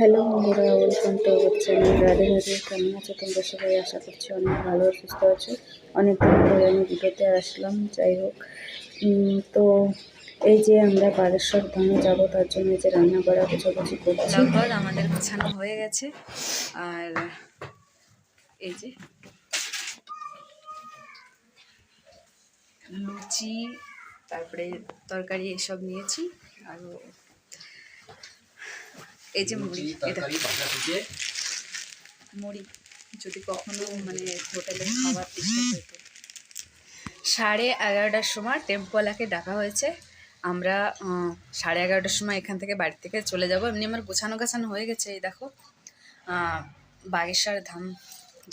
Hello বন্ধুরা, welcome to our channel Radhe Radhe. কেমন আছো তোমরা সবাই? আশা করছি অনেক ভালো সুস্থ আছো। অনেক দিন পরে আমি ভিডিওতে আসলাম, যাই হোক। তো এই যে আমরা বারেশ্বর ধামে যাব, তার জন্য যে রান্না করা গোছাগুছি করছি আমাদের গোছানো হয়ে গেছে। আর এই যে লুচি, তারপরে তরকারি এসব নিয়েছি। আর এই যে মুড়ি এটা মুড়ি যদি কখনো মানে হোটেলে খাবার ইচ্ছা হতো সাড়ে এগারোটার সময় টেম্পোলাকে ডাকা হয়েছে। আমরা সাড়ে এগারোটার সময় এখান থেকে বাড়ি থেকে চলে যাব। এমনি আমার গোছানো গাছানো হয়ে গেছে এই দেখো। বাগেশ্বর ধাম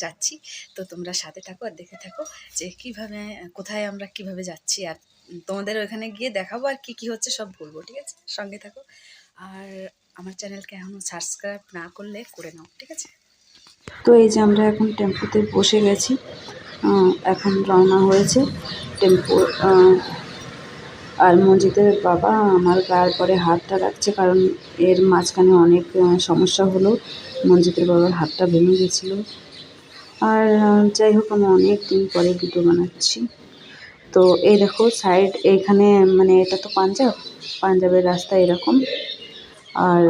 যাচ্ছি। তো তোমরা সাথে থাকো আর দেখে থাকো যে কীভাবে কোথায় আমরা কীভাবে যাচ্ছি। আর তোমাদের ওখানে গিয়ে দেখাবো আর কি কি হচ্ছে সব বলব ঠিক আছে? সঙ্গে থাকো। আর আমার চ্যানেলকে এখনও সাবস্ক্রাইব না করলে করে নাও, ঠিক আছে? তো এই যে আমরা এখন টেম্পুতে বসে গেছি এখন রওনা হয়েছে টেম্পো আর মসজিদের বাবা আমার গায়ের পরে হাতটা রাখছে কারণ এর মাঝখানে অনেক সমস্যা হলো। মসজিদের বাবার হাতটা ভেঙে গেছিল। আর যাই হোক আমি অনেক দিন পরে ভিডিও বানাচ্ছি। তো এই দেখো, সাইড এইখানে মানে এটা তো পাঞ্জাব, পাঞ্জাবের রাস্তা এরকম। আর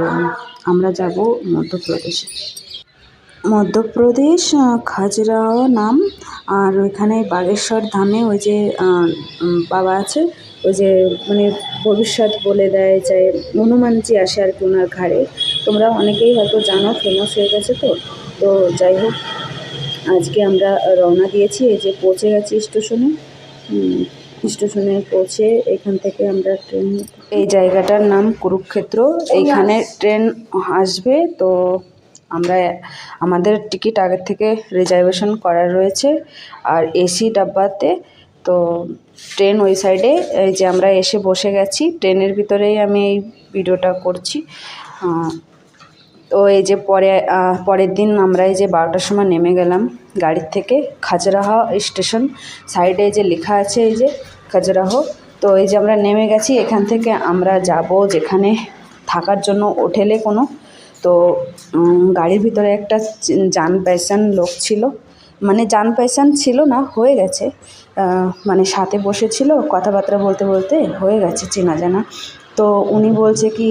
আমরা যাব মধ্যপ্রদেশে। মধ্যপ্রদেশ আহ, খাজুরাহো নাম আর ওইখানে বাগেশ্বর ধামে ওই যে বাবা আছে ওই যে মানে ভবিষ্যৎ বলে দেয় যে হনুমানজি আসে আর কি ওনার ঘাড়ে। তোমরা অনেকেই হয়তো জানো ফেমাস হয়ে গেছে তো। তো যাই হোক আজকে আমরা রওনা দিয়েছি এই যে পৌঁছে গেছি স্টেশনে স্টেশনে পৌঁছে এখান থেকে আমরা ট্রেন এই জায়গাটার নাম কুরুক্ষেত্র। এইখানে ট্রেন আসবে। তো আমরা আমাদের টিকিট আগের থেকে রিজার্ভেশন করা রয়েছে। আর এসি ডাব্বাতে তো ট্রেন ওই সাইডে এই যে আমরা এসে বসে গেছি। ট্রেনের ভিতরেই আমি এই ভিডিওটা করছি। তো এই যে পরে পরের দিন আমরা এই যে বারোটার সময় নেমে গেলাম গাড়ির থেকে খাজরাহা স্টেশন সাইডে এই যে লেখা আছে এই যে খাজরাহো। তো এই যে আমরা নেমে গেছি, এখান থেকে আমরা যাব যেখানে থাকার জন্য হোটেলে কোনো। তো গাড়ির ভিতরে একটা জান পেশান লোক ছিল। মানে জান পেশান ছিল না, হয়ে গেছে। মানে সাথে বসেছিল, কথাবার্তা বলতে বলতে হয়ে গেছে, চেনা জানা। তো উনি বলছে কি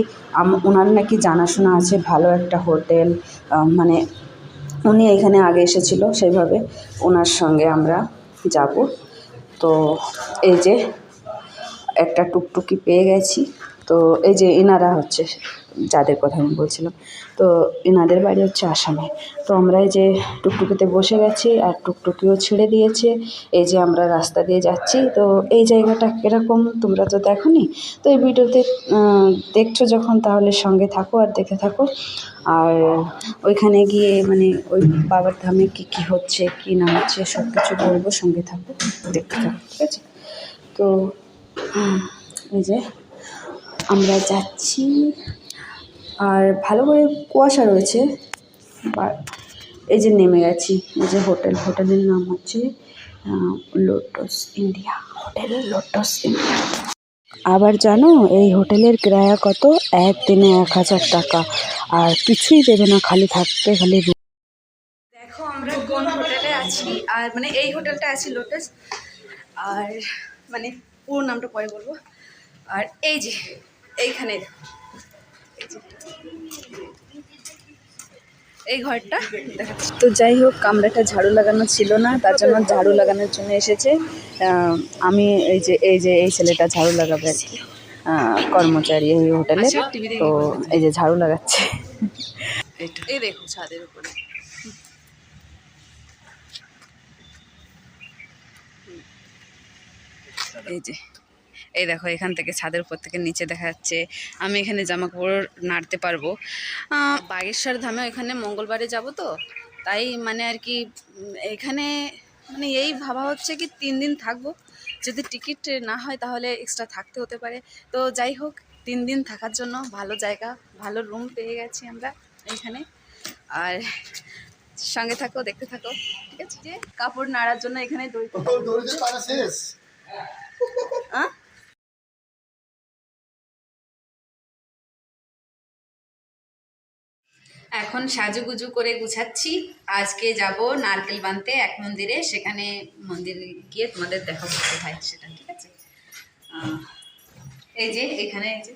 ওনার নাকি জানাশোনা আছে ভালো একটা হোটেল মানে উনি এখানে আগে এসেছিল সেইভাবে ওনার সঙ্গে আমরা যাব। তো এই যে একটা টুকটুকি পেয়ে গেছি। তো এই যে এনারা হচ্ছে, যাদের কথা আমি বলছিলাম, তো এনাদের বাড়ি হচ্ছে আসামে। তো আমরা এই যে টুকটুকিতে বসে গেছি আর টুকটুকিও ছেড়ে দিয়েছে। এই যে আমরা রাস্তা দিয়ে যাচ্ছি, তো এই জায়গাটা কীরকম তোমরা তো দেখোনি? তো এই ভিডিওতে দেখছ যখন, তাহলে সঙ্গে থাকো আর দেখে থাকো। আর ওইখানে গিয়ে মানে ওই বাবার ধামে কী কী হচ্ছে, কী না হচ্ছে সব কিছু বলব, সঙ্গে থাকো, দেখতে থাকো, ঠিক আছে? তো, এই যে আমরা যাচ্ছি। আর ভালো করে কুয়াশা রয়েছে এই যে নেমে গেছি, এই যে হোটেল, হোটেলের নাম হচ্ছে lotus India hotel lotus India আবার জানো, এই হোটেলের কিরায়া কত? একদিনে এক হাজার টাকা। আর কিছুই দেবে না, খালি থাকতে খালি। দেখো, আমরা কোন হোটেলে আছি, আর মানে এই হোটেলটা আছি লোটাস আর মানে পুরো নামটা পরে বলব। আর এই যে এইখানে এই ঘরটা দেখাচ্ছি। তো যাই হোক কামরাটা ঝাড়ু লাগানো ছিল না তার জন্য ঝাড়ু লাগানোর জন্য এসেছে। আমি এই যে এই যে এই ছেলেটা ঝাড়ু লাগাবে আর কি। কর্মচারী এই হোটেলে আচ্ছা, তো এই যে ঝাড়ু লাগাচ্ছে। এই দেখো ছাদের উপরে। এই যে। এই দেখো এখান থেকে ছাদের উপর থেকে নিচে দেখা যাচ্ছে আমি এখানে জামা কাপড় নাড়তে পারব। বাগেশ্বর ধামে এখানে মঙ্গলবারে যাব তো তাই মানে আর কি এখানে মানে এই ভাবা হচ্ছে কি তিন দিন থাকব। যদি টিকিট না হয় তাহলে এক্সট্রা থাকতে হতে পারে। তো যাই হোক তিন দিন থাকার জন্য ভালো জায়গা ভালো রুম পেয়ে গেছি আমরা এখানে। আর সঙ্গে থাকো দেখতে থাকো ঠিক আছে? যে কাপড় নাড়ার জন্য এখানে দই আহ? এখন সাজুগুজু করে গুছাচ্ছি। আজকে যাব নারকেল বানতে এক মন্দিরে। সেখানে মন্দিরে গিয়ে তোমাদের দেখা করতে হয় সেটা, ঠিক আছে? এই যে এখানে এই যে